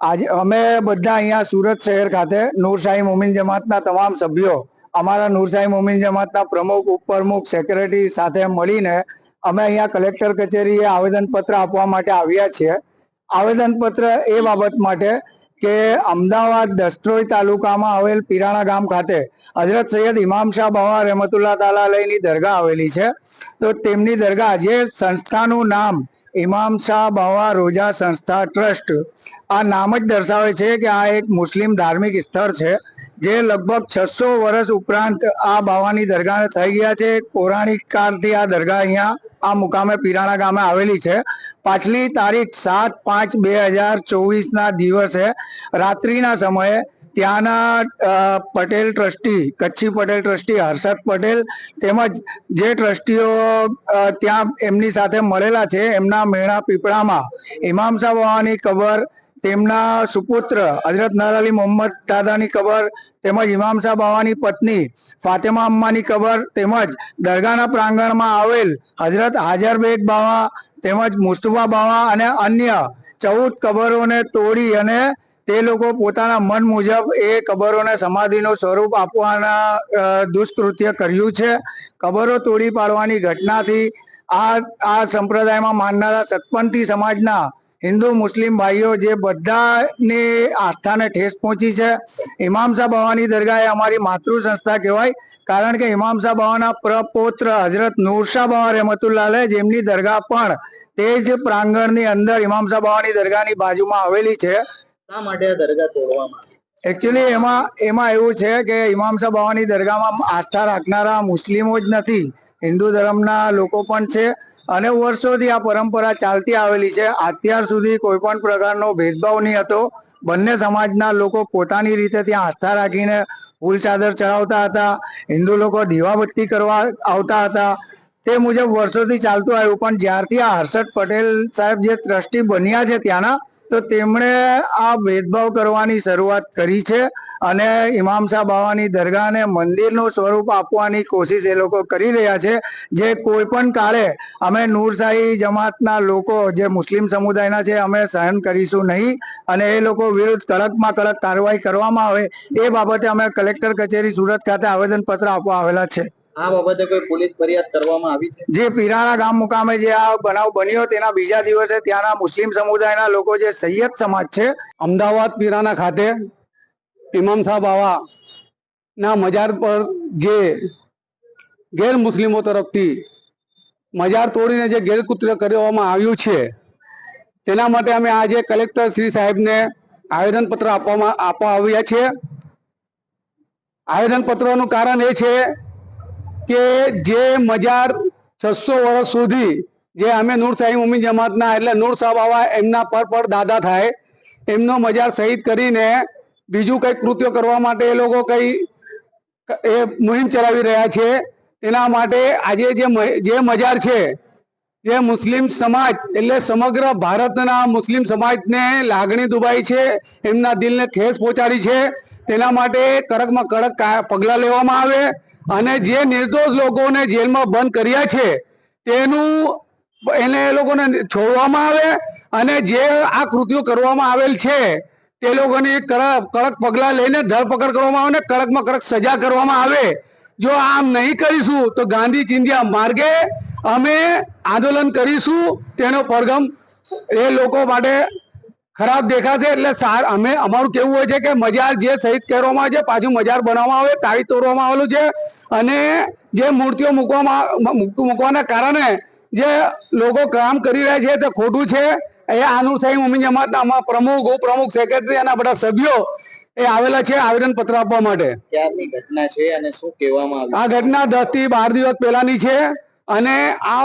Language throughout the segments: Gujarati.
આજે અમે બધા અહીંયા સુરત શહેર ખાતે નૂરશાહી મોમિન જમાતના તમામ સભ્યો, અમારા નૂરશાહી મોમિન જમાતના પ્રમુખ, ઉપપ્રમુખ સેક્રેટરી સાથે મળીને અમે અહીંયા કલેક્ટર કચેરીએ આવેદનપત્ર આપવા માટે આવ્યા છીએ. આવેદનપત્ર એ બાબત માટે કે અમદાવાદ દસ્ત્રોઈ તાલુકામાં આવેલ પીરાણા ગામ ખાતે હજરત સૈયદ ઇમામ શાહ બાવા રહેમતુલ્લાહ તાલા દરગાહ આવેલી છે. તો તેમની દરગાહ જે સંસ્થાનું નામ ઇમામ શાહ બાવા રોજા સંસ્થા ટ્રસ્ટ. આ નામ જ દર્શાવે છે કે આ એક મુસ્લિમ ધાર્મિક સ્થળ છે, જે લગભગ છસો વર્ષ ઉપરાંત આ બાવાની દરગાહ થઈ ગયા છે. પૌરાણિક કાળથી આ દરગાહ અહીંયા આ મુકામે પીરાણા ગામે આવેલી છે. પાછલી તારીખ સાત પાંચ બે હજાર ચોવીસના દિવસે રાત્રિના સમયે ત્યાંના પટેલ ટ્રસ્ટી, કચ્છી પટેલ ટ્રસ્ટી હર્ષદ પટેલ તેમજ જે ટ્રસ્ટીઓ ત્યાં એમની સાથે મળેલા છે, એમના મેણા પીપળામાં. ઇમામ સાહેબ બાવાની કબર, તેમના સુપુત્ર હજરત નર અલી મોહમ્મદ દાદાની કબર, તેમજ ઇમામ સાહેબ બાવાની પત્ની ફાતેમા અમ્માની કબર, તેમજ દરગાહના પ્રાંગણમાં આવેલ હજરત હાજર બેગ બાવા, તેમજ મુસ્તફા બાવા અને અન્ય ચૌદ કબરોને તોડી અને તે લોકો પોતાના મન મુજબ એ કબરોને સમાધિનું સ્વરૂપ આપવાના દુષ્કૃત્ય કર્યું છે. કબરો તોડી પાડવાની ઘટનાથી આ આ સંપ્રદાયમાં માનનારા સતપંથી સમાજના હિન્દુ મુસ્લિમ ભાઈઓ જે બધાની આસ્થાને ઠેસ પહોંચી છે. ઇમામ સાહેબ બાવાની દરગાહ એ અમારી માતૃ સંસ્થા કહેવાય. કારણ કે ઇમામ બાવાના પ્રપૌત્ર હજરત નૂરશાહ બાવા રહેમતુલ્લાલે જેમની દરગાહ પણ તે જ પ્રાંગણની અંદર ઇમામ બાવાની દરગાહની બાજુમાં આવેલી છે. શા માટે આ દરગાહ તોડવામાં એકચ્યુઅલી એમાં એમાં એવું છે કે ઇમામ સાહેબ બાવાની દરગાહમાં આસ્થા રાખનારા મુસ્લિમો જ નથી. હિન્દુ ધર્મના લોકો પણ છે અને વર્ષોથી આ પરંપરા ચાલતી આવેલી છે. અત્યાર સુધી કોઈ પણ પ્રકારનો ભેદભાવ નહીં હતો. બંને સમાજના લોકો પોતાની રીતે ત્યાં આસ્થા રાખીને ફૂલ ચાદર ચડાવતા હતા. હિન્દુ લોકો દીવાબત્તી કરવા આવતા હતા. તે મુજબ વર્ષોથી ચાલતું આવ્યું, પણ જ્યારથી આ હર્ષદ પટેલ સાહેબ જે ટ્રસ્ટી બન્યા છે ત્યાંના તો તેમણે આ ભેદભાવ કરવાની શરૂઆત કરી છે અને ઇમામ બાવાની દરગાહને મંદિરનું સ્વરૂપ આપવાની કોશિશ એ લોકો કરી રહ્યા છે. જે કોઈ પણ કાળે અમે નૂરશાહી જમાતના લોકો, જે મુસ્લિમ સમુદાયના છે, અમે સહન કરીશું નહીં અને એ લોકો વિરુદ્ધ કડકમાં કડક કાર્યવાહી કરવામાં આવે એ બાબતે અમે કલેક્ટર કચેરી સુરત ખાતે આવેદનપત્ર આપવા આવેલા છે. આ બાબતે કોઈ પોલીસ ફરિયાદ કરવામાં આવી છે? જે પીરાણા ગામ મુકામે જે આ બનાવ બન્યો તેના બીજા દિવસે ત્યાંના મુસ્લિમ સમુદાયના લોકો જે સૈયદ સમાજ છે, અમદાવાદ પીરાના ખાતે ઇમામ સાહેબ આવા ના મજાર પર જે ગેર મુસ્લિમો તરફથી મજાર તોડીને જે ગેરકૃત્ય કરવામાં આવ્યું છે, તેના માટે અમે આજે કલેક્ટર શ્રી સાહેબને આવેદનપત્ર આપવામાં, આપવા આવ્યા છે આવેદનપત્રનું કારણ એ છે કે જે મજાર છસો વર્ષ સુધી જે અમે નૂર સાહિબ ઉમી જમાતના, એટલે નૂર સાહેબ આવા એમના પર પર દાદા થાય, એમનો મજાર શહીદ કરીને બીજું કઈ કૃત્યો કરવા માટે એ લોકો કઈ એ મુહિમ ચલાવી રહ્યા છે. તેના માટે આજે જે જે મજાર છે, જે મુસ્લિમ સમાજ, એટલે સમગ્ર ભારતના મુસ્લિમ સમાજને લાગણી દુબાઈ છે, એમના દિલને ઠેસ પહોંચાડી છે, તેના માટે કડકમાં કડક પગલાં લેવામાં આવે. અને જે નિર્દોષ લોકોને જેલમાં બંધ કર્યા છે, તેનું એને એ લોકોને છોડવામાં આવે અને જે આ કૃત્યો કરવામાં આવેલ છે, તે લોકોને કડક પગલાં લઈને ધરપકડ કરવામાં આવે ને કડકમાં કડક સજા કરવામાં આવે. જો આમ નહીં કરીશું, તો ગાંધી ચિંધ્યા માર્ગે અમે આંદોલન કરીશું. તેનો પડઘમ એ લોકો માટે ખરાબ દેખાશે એટલે સાર- અમે અમારું કેવું હોય છે કે મજાર જે શહીદ કરવામાં આવે છે પાછું મજાર બનાવવામાં આવે તાળી તોડવામાં આવેલું છે અને જે મૂર્તિઓ મૂકવામાં મૂકવાના કારણે જે લોકો કામ કરી રહ્યા છે તે ખોટું છે. એ આનું સાહેબ મમ્મી જમાતના અમારા પ્રમુખ ઉપપ્રમુખ સેક્રેટરી અને બધા સભ્યો એ આવેલા છે આવેદન પત્ર આપવા માટે. ક્યારની ઘટના છે અને શું કહેવામાં આ ઘટના દસથી બાર દિવસ પહેલાની છે અને આ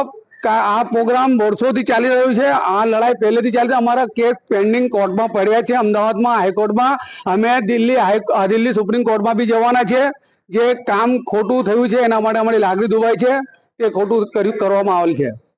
આ પ્રોગ્રામ વર્ષોથી ચાલી રહ્યું છે. આ લડાઈ પહેલેથી ચાલી અમારા કેસ પેન્ડિંગ કોર્ટમાં પડ્યા છે. અમદાવાદમાં હાઈકોર્ટમાં. અમે દિલ્હી હાઈ દિલ્હી સુપ્રીમ કોર્ટમાં બી જવાના છે. જે કામ ખોટું થયું છે, એના માટે અમારી લાગણી દુભાઈ છે. તે ખોટું કર્યું, કરવામાં આવેલ છે.